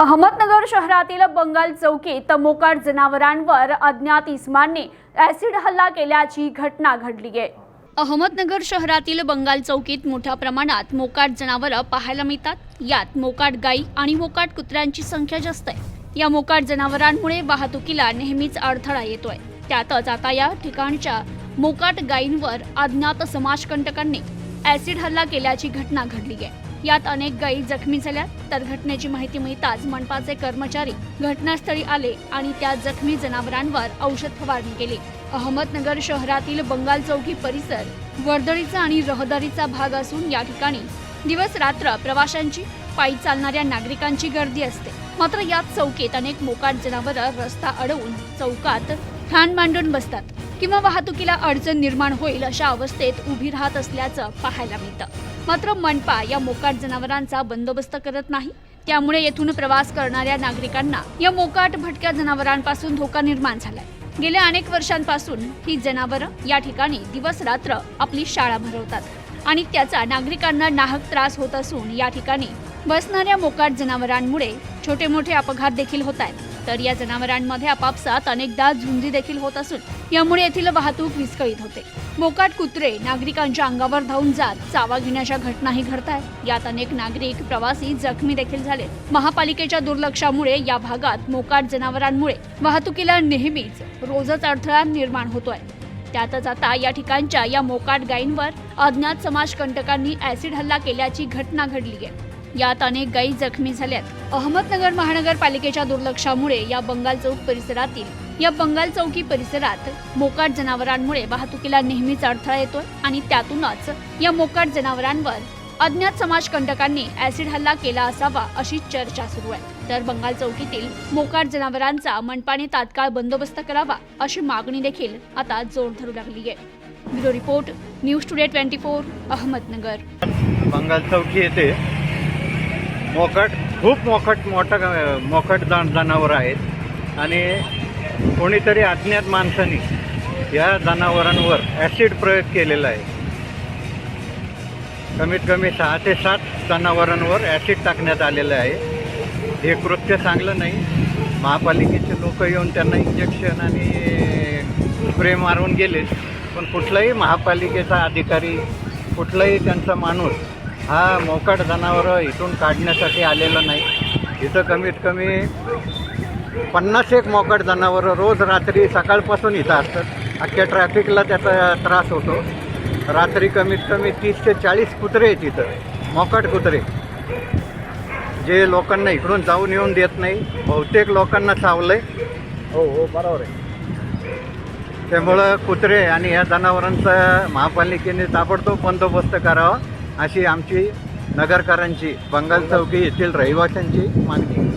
अहमदनगर शहरातील बंगाल चौकीत मोकाट जनावरांवर अज्ञात इस्मांनी ऍसिड हल्ला केल्याची घटना घडली आहे. अहमदनगर शहरातील बंगाल चौकीत मोठ्या प्रमाणात मोकाट जनावरं पाहायला मिळतात. यात मोकाट गाई आणि मोकाट कुत्र्यांची संख्या जास्त आहे. या मोकाट जनावरांमुळे वाहतुकीला नेहमीच अडथळा येतोय. त्यातच आता या ठिकाणच्या मोकाट गायींवर अज्ञात समाजकंटकांनी ऍसिड हल्ला केल्याची घटना घडली आहे. यात अनेक गायी जखमी झाल्या. तर घटनेची माहिती मिळताच मनपाचे कर्मचारी घटनास्थळी आले आणि त्या जखमी जनावरांवर औषध फवारणी केली. अहमदनगर शहरातील बंगाल चौकी परिसर वर्दळीचा आणि रहदारीचा भाग असून या ठिकाणी दिवस रात्र प्रवाशांची पायी चालणाऱ्या नागरिकांची गर्दी असते. मात्र याच चौकीत अनेक मोकाट जनावरं रस्ता अडवून चौकात ठाण मांडून बसतात किंवा वाहतुकीला अडचण निर्माण होईल अशा अवस्थेत उभी राहत असल्याचं पाहायला मिळतं. मात्र मनपा या मोकाट जनावरांचा बंदोबस्त करत नाही. त्यामुळे येथून प्रवास करणाऱ्या नागरिकांना या मोकाट भटक्या जनावरांपासून धोका निर्माण झालाय. गेल्या अनेक वर्षांपासून ही जनावरं या ठिकाणी दिवस रात्र आपली शाळा भरवतात आणि त्याचा नागरिकांना नाहक त्रास होत असून या ठिकाणी बसणाऱ्या मोकाट जनावरांमुळे छोटे मोठे अपघात देखील होत आहेत. तर या जनावरांमध्ये आपापसात अनेकदा झुंजी देखील होत असून यामुळे येथील वाहतूक विस्कळीत होते. मोकाट कुत्रे नागरिकांच्या अंगावर धावून जात चावा घेण्याच्या घटनाही घडत आहेत यात अनेक नागरिक प्रवासी जखमी देखील झाले. महापालिकेच्या दुर्लक्षामुळे या भागात मोकाट जनावरांमुळे वाहतुकीला नेहमीच रोजच अडथळा निर्माण होतोय. त्यातच आता या ठिकाणच्या या मोकाट गायींवर अज्ञात समाजकंटकांनी ऍसिड हल्ला केल्याची घटना घडली आहे यात अनेक गायी जखमी झाल्यात. अहमदनगर महानगरपालिकेच्या दुर्लक्षामुळे या बंगाल चौक परिसरातील या बंगाल चौकी परिसरात मोकाट जनावरांमुळे वाहतुकीला नेहमीच अडथळा येतोय आणि त्यातूनच या मोकाट जनावरांवर अज्ञात समाजकंटकांनी ऍसिड हल्ला केला असावा अशी चर्चा सुरू आहे. तर बंगाल चौकीतील मोकाट जनावरांचा मनपाने तात्काळ बंदोबस्त करावा अशी मागणी देखील आता जोर धरू लागली आहे. Bureau report news today twenty four Ahmednagar. Bangal Chowki येथे मोकट खूप मोकट मोठं मोकट जा जनावरं आहेत. आणि कोणीतरी अज्ञात माणसाने या जनावरांवर ॲसिड प्रयोग केलेला आहे. कमीत कमी सहा ते सात जनावरांवर ॲसिड टाकण्यात आलेलं आहे. हे कृत्य चांगलं नाही. महापालिकेचे लोक येऊन त्यांना इंजेक्शन आणि स्प्रे मारून गेले पण कुठलाही महापालिकेचा अधिकारी कुठलाही त्यांचा माणूस हा मोकाट जनावरं इथून काढण्यासाठी आलेला नाही. इथं कमीत कमी पन्नास एक मोकाट जनावरं रोज रात्री सकाळपासून इथं असतात. अख्ख्या ट्रॅफिकला त्याचा त्रास होतो. रात्री कमीत कमी तीस ते चाळीस कुत्रे आहेत इथं. मोकाट कुत्रे. जे लोकांना इकडून जाऊन येऊन देत नाही. बहुतेक लोकांना चावलंय. हो हो बरोबर आहे. त्यामुळं कुत्रे आणि या जनावरांचा महापालिकेने ताबडतोब बंदोबस्त करावा. अशी आमची नगरकरांची बंगाल चौकी येथील रहिवाशांची मागणी.